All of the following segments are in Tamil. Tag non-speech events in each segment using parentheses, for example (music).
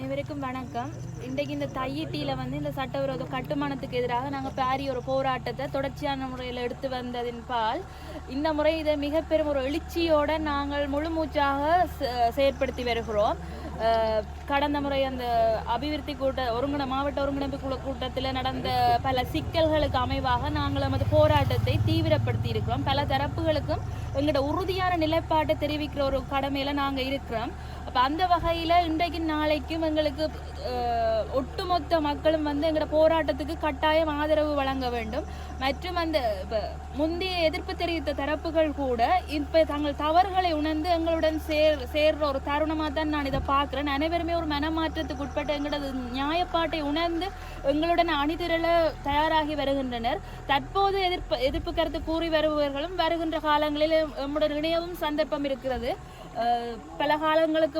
அனைவருக்கும் வணக்கம். இன்றைக்கு இந்த தையிட்டியில் வந்து இந்த சட்டவிரோத கட்டுமானத்துக்கு எதிராக நாங்கள் பாரி ஒரு போராட்டத்தை தொடர்ச்சியான முறையில் எடுத்து வந்ததின் பால் இந்த முறை இதை மிக பெரும் ஒரு எழுச்சியோடு நாங்கள் முழு மூச்சாக செ- செயற்படுத்தி வருகிறோம். கடந்த முறை அந்த அபிவிருத்தி கூட்ட ஒருங்கிண மாவட்ட ஒருங்கிணைப்பு குழு கூட்டத்தில் நடந்த பல சிக்கல்களுக்கு அமைவாக நாங்கள் நமது போராட்டத்தை தீவிரப்படுத்தி இருக்கிறோம். பல தரப்புகளுக்கும் எங்களோட உறுதியான நிலைப்பாட்டை தெரிவிக்கிற ஒரு கடமையில் நாங்கள் இருக்கிறோம். அப்போ அந்த வகையில் இன்றைக்கு நாளைக்கும் எங்களுக்கு ஒட்டுமொத்த மக்களும் வந்து எங்களோட போராட்டத்துக்கு கட்டாயம் ஆதரவு வழங்க வேண்டும். மற்றும் அந்த முந்தைய எதிர்ப்பு தெரிவித்த தரப்புகள் கூட இப்போ தங்கள் தவறுகளை உணர்ந்து எங்களுடன் சேர் சேர்ற ஒரு தருணமாக தான் நான் இதை பார்க்குறேன் அனைவருமே ஒரு மனமாற்றத்துக்கு உட்பட்ட எங்களது நியாயப்பாட்டை உணர்ந்து எங்களுடன் அணிதிரள தயாராகி வருகின்றனர். தற்போது எதிர்ப்பு எதிர்ப்பு கருத்து கூறி வருபவர்களும் வருகின்ற காலங்களில் எம்முடன் இணையவும் சந்தர்ப்பம் இருக்கிறது. பல காலங்களுக்கு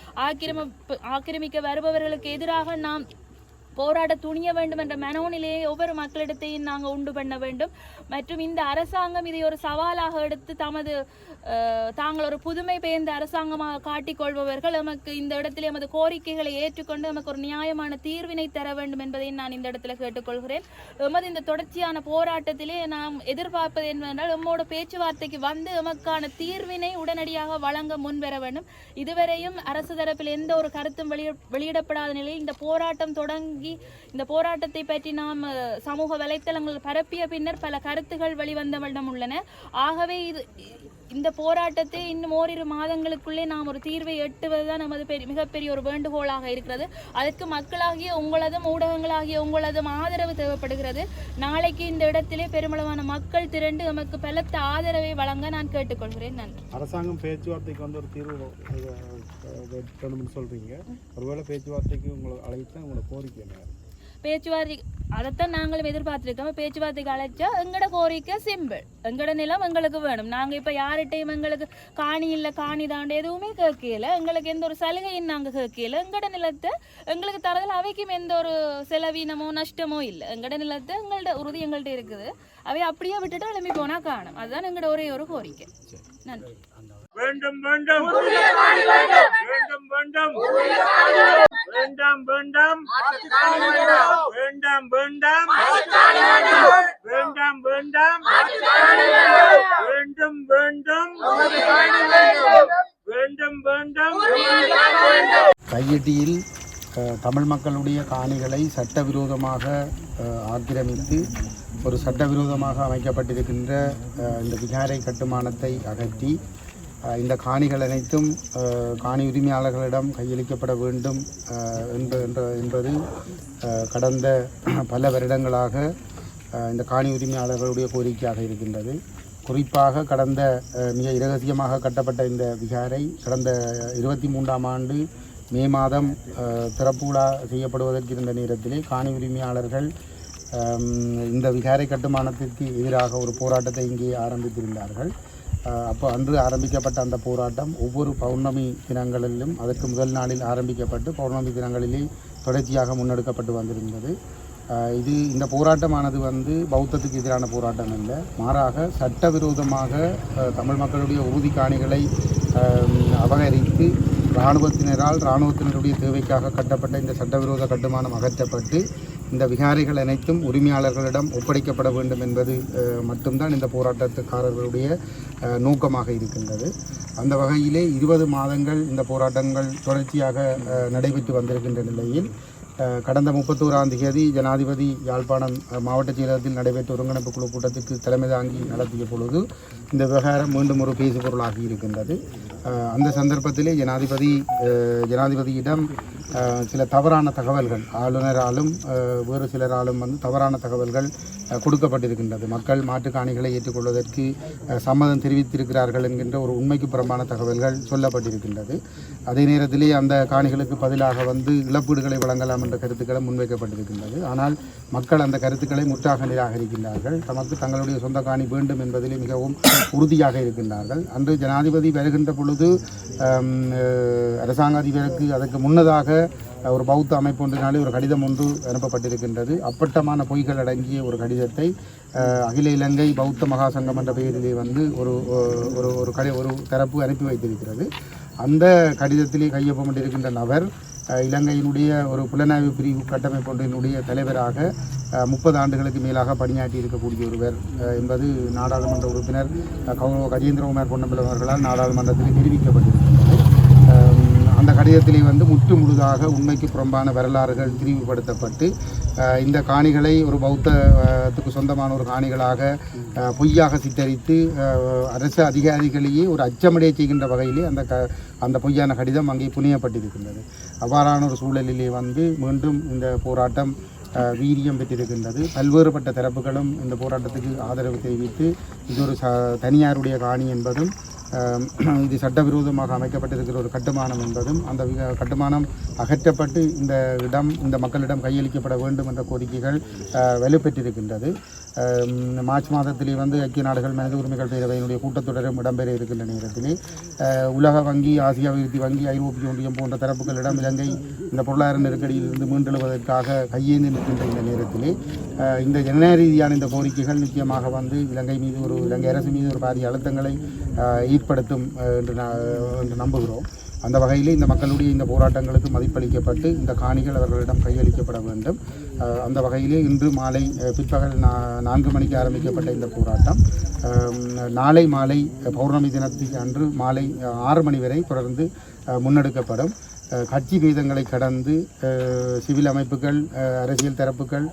ஆக்கிரமிப்பு ஆக்கிரமிக்க வருபவர்களுக்கு எதிராக நாம் போராட துணிய வேண்டும் என்ற மனோநிலையை ஒவ்வொரு மக்களிடத்தையும் நாங்கள் உண்டு பண்ண வேண்டும். மற்றும் இந்த அரசாங்கம் இதை ஒரு சவாலாக எடுத்து தமது தாங்கள் ஒரு புதுமை பெயர்ந்த அரசாங்கமாக காட்டிக்கொள்பவர்கள் எமக்கு இந்த இடத்துல எமது கோரிக்கைகளை ஏற்றுக்கொண்டு எமக்கு ஒரு நியாயமான தீர்வினை தர வேண்டும் என்பதை நான் இந்த இடத்துல கேட்டுக்கொள்கிறேன். எமது இந்த தொடர்ச்சியான போராட்டத்திலே நாம் எதிர்பார்ப்பது என்னவென்றால் எம்மோட பேச்சுவார்த்தைக்கு வந்து எமக்கான தீர்வினை உடனடியாக வழங்க முன்வர வேண்டும். இதுவரையும் அரசு தரப்பில் எந்த ஒரு கருத்தும் வெளியிடப்படாத நிலையில் இந்த போராட்டம் தொடங்க இந்த போராட்டத்தை பற்றி நாம் சமூக வலைத்தளங்கள் பரப்பிய பின்னர் பல கருத்துகள் வெளிவந்த உள்ளன. ஆகவே இது இந்த போராட்டத்தை இன்னும் ஓரிரு மாதங்களுக்குள்ளே நாம் ஒரு தீர்வை எட்டுவதுதான் நமது பெரிய மிகப்பெரிய ஒரு வேண்டுகோளாக இருக்கிறது. அதற்கு மக்களாகிய உங்களதும் ஊடகங்களாகிய உங்களதும் ஆதரவு தேவைப்படுகிறது. நாளைக்கு இந்த இடத்திலே பெருமளவான மக்கள் திரண்டு நமக்கு பலத்த ஆதரவை வழங்க நான் கேட்டுக்கொள்கிறேன். நன்றி. அரசாங்கம் பேச்சுவார்த்தைக்கு வந்து ஒரு தீர்வு சொல்றீங்க. ஒருவேளை பேச்சுவார்த்தைக்கு உங்களை அழைத்து உங்களோட கோரிக்கை என்ன? பேச்சுவார்த்தை அதைத்தான் நாங்களும் எதிர்பார்த்துருக்கோம். பேச்சுவார்த்தைக்கு அழைச்சா எங்களோட கோரிக்கை சிம்பிள் எங்களோட நிலம் எங்களுக்கு வேணும். நாங்கள் இப்போ யார்கிட்டையும் எங்களுக்கு காணி இல்லை காணி தாண்டி எதுவுமே கேட்கல. எங்களுக்கு எந்த ஒரு சலுகையும் நாங்கள் கேட்கல. எங்களோட நிலத்தை எங்களுக்கு தரதில் அவைக்கும் எந்த ஒரு செலவீனமோ நஷ்டமோ இல்லை. எங்களோட நிலத்தை எங்கள்ட்ட உறுதி எங்கள்கிட்ட இருக்குது. அவை அப்படியே விட்டுட்டு எழுப்பி போனால் காணும். அதுதான் எங்களோட ஒரே ஒரு கோரிக்கை. நன்றி. வேண்டும் வேண்டும். வேண்டும் வேண்டும். வேண்டாம் வேண்டாம். வேண்டாம். வேண்டாம் வேண்டாம். வேண்டாம் வேண்டும். வேண்டும் வேண்டும். வேண்டும். கையெட்டியில் அஹ், தமிழ் மக்களுடைய காணிகளை சட்டவிரோதமாக ஆக்கிரமித்து ஒரு சட்டவிரோதமாக அமைக்கப்பட்டிருக்கின்ற இந்த விகாரை கட்டுமானத்தை அகற்றி இந்த காணிகள் அனைத்தும் காணி உரிமையாளர்களிடம் கையளிக்கப்பட வேண்டும் என்ற என்பது கடந்த பல வருடங்களாக இந்த காணி உரிமையாளர்களுடைய கோரிக்கையாக இருக்கின்றது. குறிப்பாக கடந்த மிக இரகசியமாக கட்டப்பட்ட இந்த விகாரை கடந்த இருபத்தி மூன்றாம் ஆண்டு மே மாதம் திறப்புடா செய்யப்படுவதற்கு இருந்த நேரத்திலே காணி உரிமையாளர்கள் இந்த விகாரை கட்டுமானத்திற்கு எதிராக ஒரு போராட்டத்தை இங்கே ஆரம்பித்திருந்தார்கள். அப்போ அன்று ஆரம்பிக்கப்பட்ட அந்த போராட்டம் ஒவ்வொரு பௌர்ணமி தினங்களிலும் அதற்கு முதல் நாளில் ஆரம்பிக்கப்பட்டு பௌர்ணமி தினங்களிலே தொடர்ச்சியாக முன்னெடுக்கப்பட்டு வந்திருந்தது. இது இந்த போராட்டமானது வந்து பௌத்தத்துக்கு எதிரான போராட்டம் இல்லை மாறாக சட்டவிரோதமாக தமிழ் மக்களுடைய உறுதி காணிகளை அபகரித்து இராணுவத்தினரால் இராணுவத்தினருடைய தேவைக்காக கட்டப்பட்ட இந்த சட்டவிரோத கட்டுமானம் அகற்றப்பட்டு இந்த விகாரைகள் அனைத்தும் உரிமையாளர்களிடம் ஒப்படைக்கப்பட வேண்டும் என்பது மட்டும்தான் இந்த போராட்டத்துக்காரர்களுடைய நோக்கமாக இருக்கின்றது. அந்த வகையிலே இருபது மாதங்கள் இந்த போராட்டங்கள் தொடர்ச்சியாக நடைபெற்று வந்திருக்கின்ற நிலையில் கடந்த முப்பத்தோராம் தேதி ஜனாதிபதி யாழ்ப்பாணம் மாவட்ட செயலகத்தில் நடைபெற்ற ஒருங்கிணைப்பு குழு கூட்டத்துக்கு தலைமை தாங்கி நடத்திய பொழுது இந்த விவகாரம் மீண்டும் ஒரு பேசுபொருளாகி இருக்கின்றது. அந்த சந்தர்ப்பத்திலே ஜனாதிபதி ஜனாதிபதியிடம் சில தவறான தகவல்கள் ஆளுநராலும் வேறு சிலராலும் வந்து தவறான தகவல்கள் கொடுக்கப்பட்டிருக்கின்றது. மக்கள் மாட்டுக் காணிகளை ஏற்றுக்கொள்வதற்கு சம்மதம் தெரிவித்திருக்கிறார்கள் என்கின்ற ஒரு உண்மைக்கு புறம்பான தகவல்கள் சொல்லப்பட்டிருக்கின்றது. அதே நேரத்திலே அந்த காணிகளுக்கு பதிலாக வந்து இழப்பீடுகளை வழங்கலாம் என்ற கருத்துக்களும் முன்வைக்கப்பட்டிருக்கின்றது. ஆனால் மக்கள் அந்த கருத்துக்களை முற்றாக நிராகரிக்கின்றார்கள். தமக்கு தங்களுடைய சொந்த காணி வேண்டும் என்பதிலே மிகவும் உறுதியாக இருக்கின்றார்கள். அன்று ஜனாதிபதி வருகின்ற பொழுது அரசாங்க அதிபருக்கு அதற்கு முன்னதாக ஒரு பௌத்த அமைப்பு ஒன்றினாலே ஒரு கடிதம் ஒன்று அனுப்பப்பட்டிருக்கின்றது. அப்பட்டமான பொய்கள் அடங்கிய ஒரு கடிதத்தை அகில இலங்கை பௌத்த மகாசங்கம் என்ற பெயரிலே வந்து ஒரு ஒரு ஒரு கடை ஒரு தரப்பு அனுப்பி வைத்திருக்கிறது. அந்த கடிதத்திலே கையொப்பமிட்டிருக்கின்ற நபர் இலங்கையினுடைய ஒரு புலனாய்வு பிரிவு கட்டமைப்பு ஒன்றினுடைய தலைவராக முப்பது ஆண்டுகளுக்கு மேலாக பணியாற்றி இருக்கக்கூடிய ஒருவர் என்பது நாடாளுமன்ற உறுப்பினர் கௌரவ கஜேந்திரகுமார் பொன்னம்பலம் அவர்களால் நாடாளுமன்றத்தில் தெரிவிக்கப்பட்டது கடிதத்திலே வந்து முற்று முழுதாக உண்மைக்கு புறம்பான வரலாறுகள் திரிவுபடுத்தப்பட்டு இந்த காணிகளை ஒரு பௌத்தத்துக்கு சொந்தமான ஒரு காணிகளாக பொய்யாக சித்தரித்து அரசு அதிகாரிகளையே ஒரு அச்சமடைய செய்கின்ற வகையிலே அந்த க அந்த பொய்யான கடிதம் அங்கே புனியப்பட்டிருக்கின்றது. அவ்வாறான ஒரு சூழலிலே வந்து மீண்டும் இந்த போராட்டம் வீரியம் பெற்றிருக்கின்றது. பல்வேறுபட்ட தரப்புகளும் இந்த போராட்டத்துக்கு ஆதரவு தெரிவித்து இது ஒரு ச தனியாருடைய காணி என்பதும் (clears throat) இது சட்டவிரோதமாக அமைக்கப்பட்டிருக்கிற ஒரு கட்டுமானம் என்பதும் அந்த கட்டுமானம் அகற்றப்பட்டு இந்த இடம் இந்த மக்களிடம் கையளிக்கப்பட வேண்டும் என்ற கோரிக்கைகள் வலுப்பெற்றிருக்கின்றது. மார்ச் மாதத்திலே வந்து ஐக்கிய நாடுகள் மனித உரிமைகள் பேரவையினுடைய கூட்டத்தொடரும் இடம்பெற இருக்கின்ற நேரத்திலே உலக வங்கி ஆசிய அபிவிருத்தி வங்கி ஐரோப்பிய ஒன்றியம் போன்ற தரப்புகளிடம் இலங்கை இந்த பொருளாதார நெருக்கடியிலிருந்து மீண்டெழுவதற்காக கையேந்தி நிற்கின்ற இந்த நேரத்திலே இந்த ஜனநாயக ரீதியான இந்த கோரிக்கைகள் நிச்சயமாக வந்து இலங்கை மீது ஒரு இலங்கை அரசு மீது ஒரு பாரிய அழுத்தங்களை அஹ், ஏற்படுத்தும் என்று நா- என்று நம்புகிறோம். அந்த வகையில் இந்த மக்களுடைய இந்த போராட்டங்களுக்கு மதிப்பளிக்கப்பட்டு இந்த காணிகள் அவர்களிடம் கையளிக்கப்பட வேண்டும். அந்த வகையிலே இன்று மாலை பிற்பகல் நா- நான்கு மணிக்கு ஆரம்பிக்கப்பட்ட இந்த போராட்டம். நாளை மாலை பௌர்ணமி தினத்துக்கு அன்று மாலை ஆறு மணி வரை தொடர்ந்து முன்னெடுக்கப்படும். கட்சி பேதங்களை கடந்து சிவில் அமைப்புகள் அரசியல் தரப்புகள்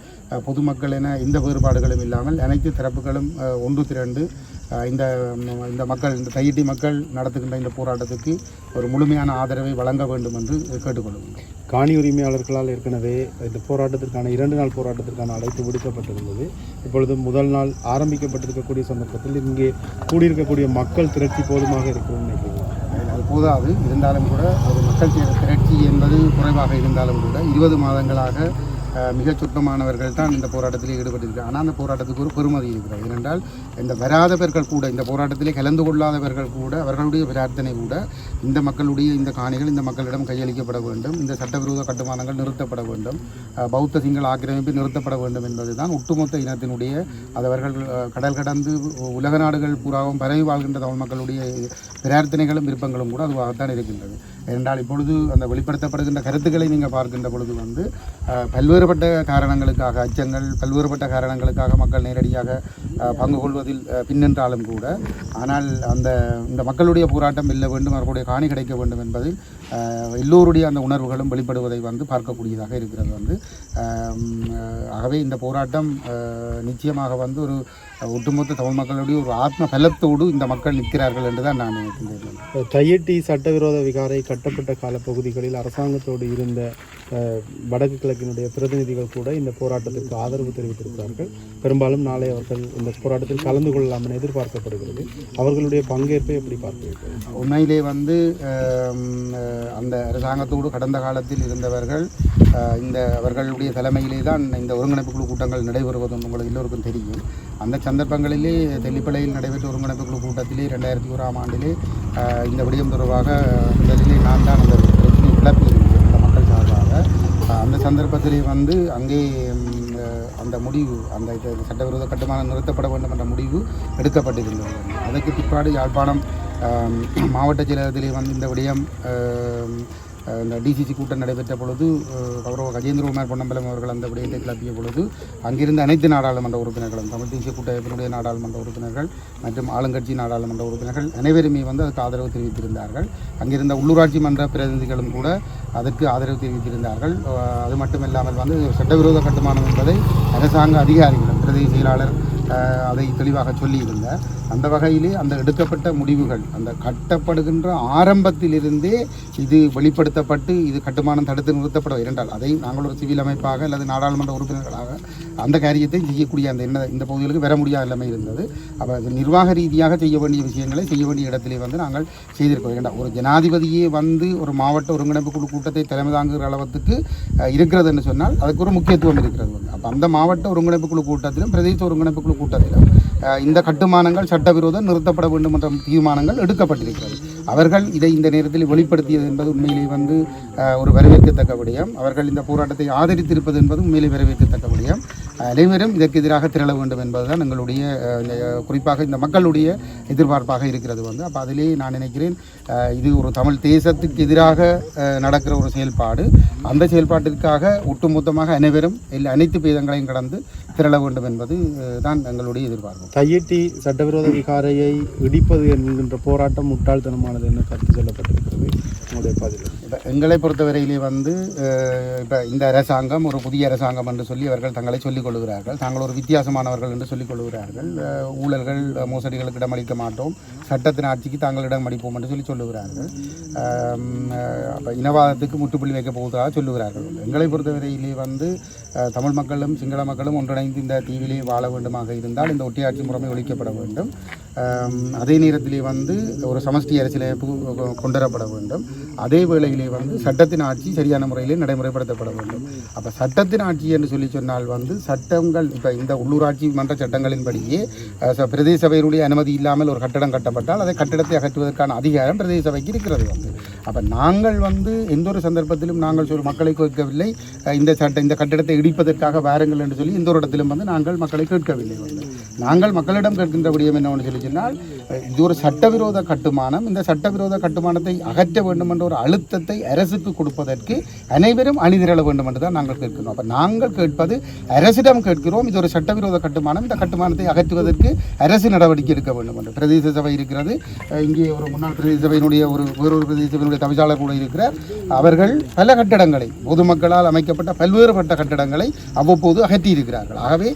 பொதுமக்கள் என எந்த வேறுபாடுகளும் இல்லாமல் அனைத்து தரப்புகளும் ஒன்று திரண்டு இந்த இந்த மக்கள் இந்த தையிட்டி மக்கள் நடத்துகின்ற இந்த போராட்டத்துக்கு ஒரு முழுமையான ஆதரவை வழங்க வேண்டும் என்று கேட்டுக்கொள்கிறோம். காணி உரிமையாளர்களால் ஏற்கனவே இந்த போராட்டத்திற்கான இரண்டு நாள் போராட்டத்திற்கான அழைப்பு விடுக்கப்பட்டிருந்தது. இப்பொழுது முதல் நாள் ஆரம்பிக்கப்பட்டிருக்கக்கூடிய சந்தர்ப்பத்தில் இங்கே கூடியிருக்கக்கூடிய மக்கள் திரட்சி போதுமாக இருக்கும்னு நினைக்கிறீங்க அது போதாது. இருந்தாலும் கூட ஒரு மக்கள் திர- திரட்சி என்பது குறைவாக இருந்தாலும் கூட இருபது மாதங்களாக மிகச் சுற்றமானவர்கள் தான் இந்த போராட்டத்தில் ஈடுபட்டிருக்கிறார். ஆனால் அந்த போராட்டத்துக்கு ஒரு பெருமதி இருக்கிறது. ஏனென்றால் இந்த வராதவர்கள் கூட இந்த போராட்டத்திலே கலந்து கொள்ளாதவர்கள் கூட அவர்களுடைய பிரார்த்தனை கூட இந்த மக்களுடைய இந்த காணிகள் இந்த மக்களிடம் கையளிக்கப்பட வேண்டும். இந்த சட்டவிரோத கட்டுமானங்கள் நிறுத்தப்பட வேண்டும். பௌத்த சிங்கள ஆக்கிரமிப்பு நிறுத்தப்பட வேண்டும் என்பதுதான் ஒட்டுமொத்த இனத்தினுடைய அது அவர்கள் கடல் கடந்து உலக நாடுகள் பூராவும் பரவி வாழ்கின்ற தமிழ் மக்களுடைய பிரார்த்தனைகளும் விருப்பங்களும் கூட அதுவாகத்தான் இருக்கின்றது. ஏனென்றால் இப்பொழுது அந்த வெளிப்படுத்தப்படுகின்ற கருத்துக்களை நீங்கள் பார்க்கின்ற பொழுது வந்து பல்வேறு பல்வேறுபட்ட காரணங்களுக்காக அச்சங்கள் பல்வேறுபட்ட காரணங்களுக்காக மக்கள் நேரடியாக பங்கு கொள்வதில் அஹ், பின்னின்றாலும் கூட ஆனால் அந்த இந்த மக்களுடைய போராட்டம் இல்லை வேண்டும் அவர்களுடைய காணி கிடைக்க வேண்டும் என்பதில் எல்லோருடைய அந்த உணர்வுகளும் வெளிப்படுவதை வந்து பார்க்கக்கூடியதாக இருக்கிறது வந்து. ஆகவே இந்த போராட்டம் நிச்சயமாக வந்து ஒரு ஒட்டுமொத்த தமிழ் மக்களுடைய ஒரு ஆத்ம பலத்தோடு இந்த மக்கள் நிற்கிறார்கள் என்று தான் நான் நினைக்கின்றேன். தையட்டி சட்டவிரோத விகாரை கட்டப்பட்ட காலப்பகுதிகளில் அரசாங்கத்தோடு இருந்த வடக்கு கிழக்கினுடைய பிரதிநிதிகள் கூட இந்த போராட்டத்திற்கு ஆதரவு தெரிவித்திருக்கிறார்கள். பெரும்பாலும் நாளை அவர்கள் இந்த போராட்டத்தில் கலந்து கொள்ளலாம் என எதிர்பார்க்கப்படுகிறது. அவர்களுடைய பங்கேற்பை எப்படி பார்க்கிறீர்கள்? உண்மையிலே வந்து அந்த அரசாங்கத்தோடு கடந்த காலத்தில் இருந்தவர்கள் இந்த அவர்களுடைய தலைமையிலே தான் இந்த ஒருங்கிணைப்பு குழு கூட்டங்கள் நடைபெறுவதும் உங்களுக்கு எல்லோருக்கும் தெரியும். அந்த சந்தர்ப்பங்களிலே தெல்லிப்பளையில் நடைபெற்ற ஒருங்கிணைப்பு குழு கூட்டத்திலே ரெண்டாயிரத்தி ஓராம் ஆண்டிலே இந்த விடயம் தொடர்பாக முதலிலே நான் தான் அந்த பிரச்சனை கிளப்பியிருந்தேன் அந்த மக்கள் சார்பாக. அந்த சந்தர்ப்பத்திலே வந்து அங்கே அந்த முடிவு அந்த சட்டவிரோத கட்டுமானம் நிறுத்தப்பட வேண்டும் என்ற முடிவு எடுக்கப்பட்டிருந்தது. அதற்கு பிற்பாடு யாழ்ப்பாணம் மாவட்ட செயலகத்திலே வந்து இந்த விடயம் இந்த டிசிசி கூட்டம் நடைபெற்ற பொழுது கௌரவ கஜேந்திரகுமார் பொன்னம்பலம் அவர்கள் அந்த விடயத்தை கிளப்பிய பொழுது அங்கிருந்த அனைத்து நாடாளுமன்ற உறுப்பினர்களும் தமிழ் தேசிய கூட்டமைப்பினுடைய நாடாளுமன்ற உறுப்பினர்கள் மற்றும் ஆளுங்கட்சி நாடாளுமன்ற உறுப்பினர்கள் அனைவருமே வந்து அதுக்கு ஆதரவு தெரிவித்திருந்தார்கள். அங்கிருந்த உள்ளூராட்சி மன்ற பிரதிநிதிகளும் கூட அதற்கு ஆதரவு தெரிவித்திருந்தார்கள். அது மட்டுமில்லாமல் வந்து சட்டவிரோத கட்டுமானம் என்பதை அரசாங்க அதிகாரிகளும் பிரதி செயலாளர் அதை தெளிவாக சொல்லியிருந்தேன் அந்த வகையிலே அந்த எடுக்கப்பட்ட முடிவுகள் அந்த கட்டப்படுகின்ற ஆரம்பத்திலிருந்தே இது வெளிப்படுத்தப்பட்டு இது கட்டுமானம் தடுத்து நிறுத்தப்பட இரண்டால் அதை நாங்கள் ஒரு சிவில் அமைப்பாக அல்லது நாடாளுமன்ற உறுப்பினர்களாக அந்த காரியத்தை செய்யக்கூடிய அந்த என்ன இந்த பகுதிகளுக்கு வர முடியாத நிலைமை இருந்தது. அப்போ அது நிர்வாக ரீதியாக செய்ய வேண்டிய விஷயங்களை செய்ய வேண்டிய இடத்திலே வந்து நாங்கள் செய்திருக்கோம் வேண்டாம் ஒரு ஜனாதிபதியே வந்து ஒரு மாவட்ட ஒருங்கிணைப்பு குழு கூட்டத்தை தலைமை தாங்குகிற அளவுக்கு இருக்கிறதுன்னு இருக்கிறது என்று சொன்னால் அதுக்கு ஒரு முக்கியத்துவம் இருக்கிறது. வந்து அப்போ அந்த மாவட்ட ஒருங்கிணைப்பு குழு கூட்டத்திலும் பிரதேச ஒருங்கிணைப்பு குழு கூட்டத்திலும் இந்த கட்டுமானங்கள் சட்டவிரோதம் நிறுத்தப்பட வேண்டும் என்ற தீர்மானங்கள் எடுக்கப்பட்டிருக்கிறது. அவர்கள் இதை இந்த நேரத்தில் வெளிப்படுத்தியது என்பது உண்மையிலே வந்து ஒரு வரவேற்கத்தக்க விடயம். அவர்கள் இந்த போராட்டத்தை ஆதரித்திருப்பது என்பது உண்மையிலே வரவேற்கத்தக்க விடயம். அனைவரும் இதற்கு எதிராக திரள வேண்டும் என்பதுதான் எங்களுடைய குறிப்பாக இந்த மக்களுடைய எதிர்பார்ப்பாக இருக்கிறது வந்து. அப்போ அதிலே நான் நினைக்கிறேன் இது ஒரு தமிழ் தேசத்துக்கு எதிராக நடக்கிற ஒரு செயல்பாடு. அந்த செயல்பாட்டிற்காக ஒட்டுமொத்தமாக அனைவரும் இல்லை அனைத்து பேதங்களையும் கடந்து திரள வேண்டும் என்பது தான் எங்களுடைய எதிர்பார்ப்பு. தையிட்டி சட்டவிரோத விகாரையை இடிப்பது என்கின்ற போராட்டம் முட்டாள்தனமானது என கருத்து சொல்லப்பட்டிருக்கிறது உங்களுடைய பதில் இப்போ எங்களை பொறுத்தவரையிலே வந்து இப்போ இந்த அரசாங்கம் ஒரு புதிய அரசாங்கம் என்று சொல்லி அவர்கள் தங்களை சொல்லிக் கொள்கிறார்கள் தாங்கள் ஒரு வித்தியாசமானவர்கள் என்று சொல்லிக் கொள்கிறார்கள் ஊழல்கள் மோசடிகளுக்கு இடமளிக்க மாட்டோம். சட்டத்தின் ஆட்சிக்கு தாங்கள் இடமளிப்போம் என்று சொல்லி சொல்லுகிறார்கள் அப்போ இனவாதத்துக்கு முற்றுப்புள்ளி வைக்க போவதாக சொல்லுகிறார்கள். எங்களை பொறுத்தவரையிலே வந்து தமிழ் மக்களும் சிங்கள மக்களும் ஒன்றிணைந்து இந்த தீவிலே வாழ வேண்டுமாக இருந்தால் இந்த ஒட்டியாட்சி முறைமை ஒழிக்கப்பட வேண்டும். அதே நேரத்திலே வந்து ஒரு சமஷ்டி அரசியலமைப்பு கொண்டு வரப்பட வேண்டும். அதே வேளையிலே வந்து சட்டத்தின் ஆட்சி சரியான முறையிலே நடைமுறைப்படுத்தப்பட வேண்டும். அப்போ சட்டத்தின் ஆட்சி என்று சொல்லி சொன்னால் வந்து சட்ட சட்டங்கள் இப்போ இந்த உள்ளூராட்சி மன்ற சட்டங்களின்படியே பிரதேச சபையினுடைய அனுமதி இல்லாமல் ஒரு கட்டடம் கட்டப்பட்டால் அதை கட்டடத்தை அகற்றுவதற்கான அதிகாரம் பிரதேச சபைக்கு இருக்கிறது வந்து. அப்போ நாங்கள் வந்து எந்த ஒரு சந்தர்ப்பத்திலும் நாங்கள் சொல்லி மக்களை கேட்கவில்லை. இந்த சட்ட இந்த கட்டடத்தை இடிப்பதற்காக வாருங்கள் என்று சொல்லி எந்த ஒரு இடத்திலும் வந்து நாங்கள் மக்களை கேட்கவில்லை வந்து. நாங்கள் மக்களிடம் கேட்கின்ற விடயம் என்னவென்று சொல்லி சொன்னால் இது ஒரு சட்டவிரோத கட்டுமானம். இந்த சட்டவிரோத கட்டுமானத்தை அகற்ற வேண்டும் என்ற ஒரு அழுத்தத்தை அரசுக்கு கொடுப்பதற்கு அனைவரும் அணிதிரள வேண்டும் என்று தான் நாங்கள் கேட்கிறோம். அப்போ நாங்கள் கேட்பது அரசிடம் கேட்கிறோம் இது ஒரு சட்டவிரோத கட்டுமானம். இந்த கட்டுமானத்தை அகற்றுவதற்கு அரசு நடவடிக்கை எடுக்க வேண்டும் என்று. பிரதேச சபை இருக்கிறது. இங்கே ஒரு முன்னாள் பிரதேச சபையினுடைய ஒரு வேறொரு பிரதேச சபையினுடைய தவிசாளர் கூட இருக்கிறார். அவர்கள் பல கட்டடங்களை பொதுமக்களால் அமைக்கப்பட்ட பல்வேறுபட்ட கட்டடங்களை அவ்வப்போது அகற்றியிருக்கிறார்கள். ஆகவே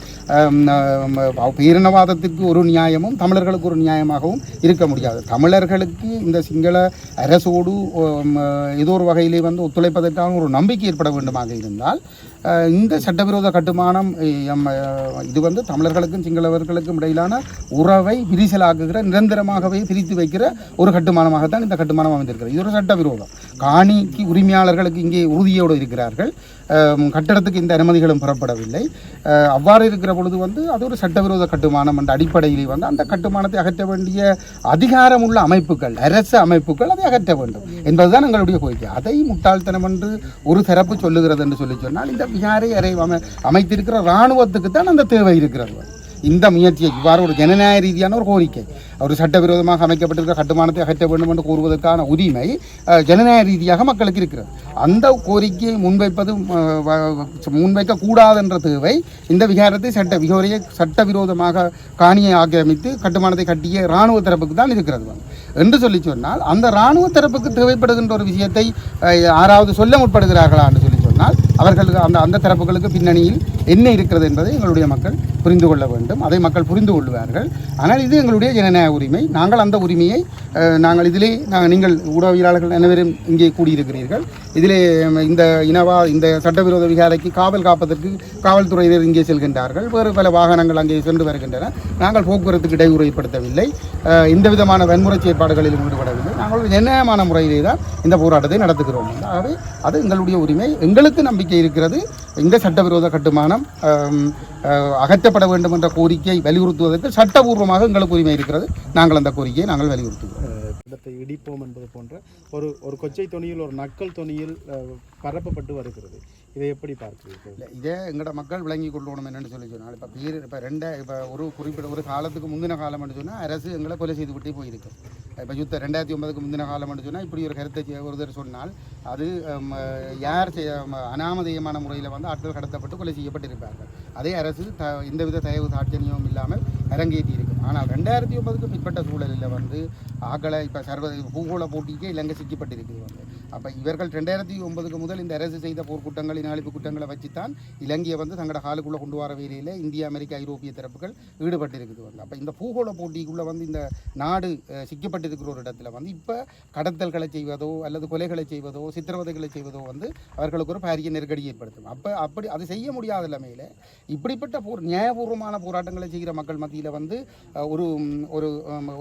பேரினவாதத்துக்கு ஒரு நியாயமும் தமிழர்களுக்கு ஒரு நியாயமாகவும் இருக்க முடியாது. தமிழர்களுக்கு இந்த சிங்கள அரசோடு ஏதோ ஒரு வகையிலே வந்து ஒத்துழைப்பதற்கான ஒரு நம்பிக்கை ஏற்பட வேண்டுமாக இருந்தால் இந்த சட்டவிரோத கட்டுமானம் எம், இது வந்து தமிழர்களுக்கும் சிங்களவர்களுக்கும் இடையிலான உறவை விரிசலாக்குகிற நிரந்தரமாகவே பிரித்து வைக்கிற ஒரு கட்டுமானமாகத்தான் இந்த கட்டுமானம் அமைந்திருக்கிறது. இது ஒரு சட்டவிரோதம். காணிக்கு உரிமையாளர்களுக்கு இங்கே உறுதியோடு இருக்கிறார்கள். கட்டடத்துக்கு இந்த அனுமதிகளும் பெறப்படவில்லை. அவ்வாறு இருக்கிற பொழுது வந்து அது ஒரு சட்டவிரோத கட்டுமானம் என்ற அடிப்படையிலே வந்து அந்த கட்டுமானத்தை அகற்ற வேண்டிய அதிகாரம் உள்ள அமைப்புகள் அரசு அமைப்புகள் அதை அகற்ற வேண்டும் என்பதுதான் எங்களுடைய கோரிக்கை. அதை முட்டாள்தனம் என்று ஒரு தரப்பு சொல்லுகிறது என்று சொல்லி சொன்னால் இந்த விகாரை அறை அமை அமைத்திருக்கிற இராணுவத்துக்கு தான் அந்த தேவை இருக்கிறது. இந்த முயற்சியை இவ்வாறு ஒரு ஜனநாயக ரீதியான ஒரு கோரிக்கை. ஒரு சட்டவிரோதமாக அமைக்கப்பட்டிருக்கிற கட்டுமானத்தை அகற்ற வேண்டும் என்று கூறுவதற்கான உரிமை ஜனநாயக ரீதியாக மக்களுக்கு இருக்கிறது. அந்த கோரிக்கையை முன்வைப்பது முன்வைக்க கூடாது என்ற தேவை இந்த விகாரத்தை சட்ட விகாரையை சட்டவிரோதமாக காணியை ஆக்கிரமித்து கட்டுமானத்தை கட்டிய இராணுவ தரப்புக்கு தான் இருக்கிறது. என்று சொல்லி சொன்னால் அந்த இராணுவ தரப்புக்கு தேவைப்படுகின்ற ஒரு விஷயத்தை யாராவது சொல்ல முற்படுகிறார்களா என்று சொல்லி சொன்னால் அவர்களுக்கு அந்த அந்த தரப்புகளுக்கு பின்னணியில் என்ன இருக்கிறது என்பதை எங்களுடைய மக்கள் புரிந்து கொள்ள வேண்டும். அதை மக்கள் புரிந்து கொள்வார்கள். ஆனால் இது எங்களுடைய ஜனநாயக உரிமை. நாங்கள் அந்த உரிமையை நாங்கள் இதிலே நாங்கள் நீங்கள் ஊடகவியலாளர்கள் அனைவரும் இங்கே கூடியிருக்கிறீர்கள். இதிலே இந்த இனவா இந்த சட்டவிரோத விகாரைக்கு காவல் காப்பதற்கு காவல்துறையினர் இங்கே செல்கின்றார்கள். வேறு பல வாகனங்கள் அங்கே சென்று வருகின்றன. நாங்கள் போக்குவரத்துக்கு இடையூறு எந்த விதமான வன்முறை செயற்பாடுகளிலும் ஈடுபடவில்லை. நாங்கள் நிர்ணயமான முறையிலே தான் இந்த போராட்டத்தை நடத்துகிறோம். ஆகவே அது எங்களுடைய உரிமை. எங்களுக்கு நம்பிக்கை இருக்கிறது. இந்த சட்டவிரோத கட்டுமானம் அகற்றப்பட வேண்டும் என்ற கோரிக்கையை வலியுறுத்துவதற்கு சட்டபூர்வமாக எங்களுக்கு உரிமை இருக்கிறது. நாங்கள் அந்த கோரிக்கையை நாங்கள் வலியுறுத்துகிறோம். இடத்தை இடிப்போம் என்பது போன்ற ஒரு ஒரு கொச்சை துணியில் ஒரு நக்கல் தொனியில் பரப்பப்பட்டு வருகிறது. இதை எப்படி பார்க்குறீர்கள்? இதே எங்களோட மக்கள் விளங்கி கொள்ளணும் என்னென்னு சொல்லி சொன்னால் இப்போ பேர் இப்போ ரெண்ட இப்போ ஒரு குறிப்பிட்ட ஒரு காலத்துக்கு முந்தின காலம்னு சொன்னால் அரசு எங்களை கொலை செய்து விட்டே போயிருக்கு. இப்போ யுத்த ரெண்டாயிரத்தி ஒன்பதுக்கு முந்தின காலம்னு சொன்னால் இப்படி ஒரு கருத்தை ஒருத்தர் சொன்னால் அது யார் செய்ய அனாமதேயமான முறையில் வந்து ஆட்கள் கடத்தப்பட்டு கொலை செய்யப்பட்டிருப்பார்கள். அதே அரசு த எந்தவித தயவு தாட்சணியமும் இல்லாமல் அரங்கேற்றி இருக்கு ஆனால் ரெண்டாயிரத்தி ஒன்பதுக்கு பிற்பட்ட சூழலில் வந்து ஆக்களை இப்போ சர்வ பூகோள போட்டிக்கே இலங்கை சிக்கப்பட்டிருக்குது வந்து. அப்போ இவர்கள் ரெண்டாயிரத்தி ஒன்பதுக்கு முதல் இந்த அரசு செய்த போர்க்குற்றங்கள் இனஅழிப்பு குற்றங்களை வச்சுத்தான் இலங்கையை வந்து தங்களோட ஹாலுக்குள்ளே கொண்டு வர வேலையில் இந்தியா அமெரிக்கா ஐரோப்பிய தரப்புகள் ஈடுபட்டிருக்குது வந்து. அப்போ இந்த பூகோள போட்டிக்குள்ளே வந்து இந்த நாடு சிக்கப்பட்டிருக்கிற ஒரு இடத்துல வந்து இப்போ கடத்தல்களை செய்வதோ அல்லது கொலைகளை செய்வதோ சித்திரவதைகளை செய்வதோ வந்து அவர்களுக்கு ஒரு பாரிய நெருக்கடி ஏற்படுத்தும். அப்போ அப்படி அது செய்ய முடியாத நிலைமையில் இப்படிப்பட்ட போர் நியாயபூர்வமான போராட்டங்களை செய்கிற மக்கள் மத்தியில் வந்து ஒரு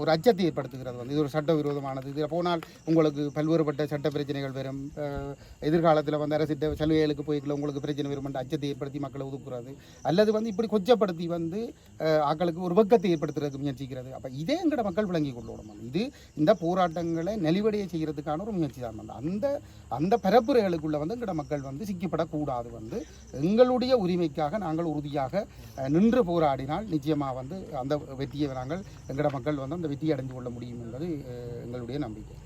ஒரு அச்சத்தை ஏற்படுத்துகிறது வந்து. இது ஒரு சட்டவிரோதமானது. இதில் போனால் உங்களுக்கு பல்வேறுபட்ட சட்ட பிரச்சனைகள் வரும். எதிர்காலத்தில் வந்து அரசிட்ட சலுகைகளுக்கு போய்க்கல உங்களுக்கு பிரச்சனை வரும் என்ற அச்சத்தை ஏற்படுத்தி மக்களை ஒதுக்குறது. அல்லது வந்து இப்படி கொச்சப்படுத்தி வந்து ஆக்களுக்கு ஒரு வெக்கத்தை ஏற்படுத்துறதுக்கு முயற்சிக்கிறது. அப்போ இதே எங்கட மக்கள் விளங்கி கொள்ளணும். இது இந்த போராட்டங்களை நெளிவடைய செய்கிறதுக்கான ஒரு முயற்சி தான் வந்து அந்த அந்த பரப்புரைகளுக்குள்ளே வந்து எங்கட மக்கள் வந்து சிக்கப்படக்கூடாது வந்து எங்களுடைய உரிமைக்காக நாங்கள் உறுதியாக நின்று போராடினால் நிச்சயமாக வந்து அந்த வெற்றியை நாங்கள் எங்கட மக்கள் வந்து அந்த வெற்றியை அடைந்து கொள்ள முடியும் என்பது என்பது எங்களுடைய நம்பிக்கை.